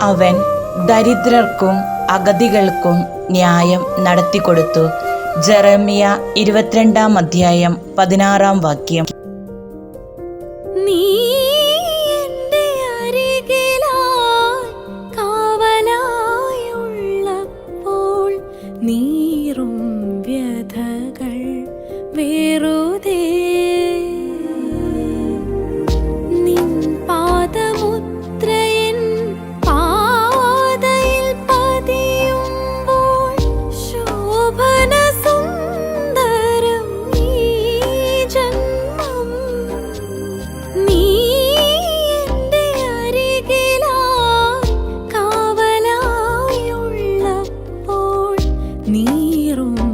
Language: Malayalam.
അവൻ ദരിദ്രർക്കും അഗതികൾക്കും ന്യായം നടത്തിക്കൊടുത്തു. ജെറമിയ ഇരുപത്തിരണ്ടാം അധ്യായം പതിനാറാം വാക്യം. നീറും വ്യഥകൾ വേറൊരു நீரும்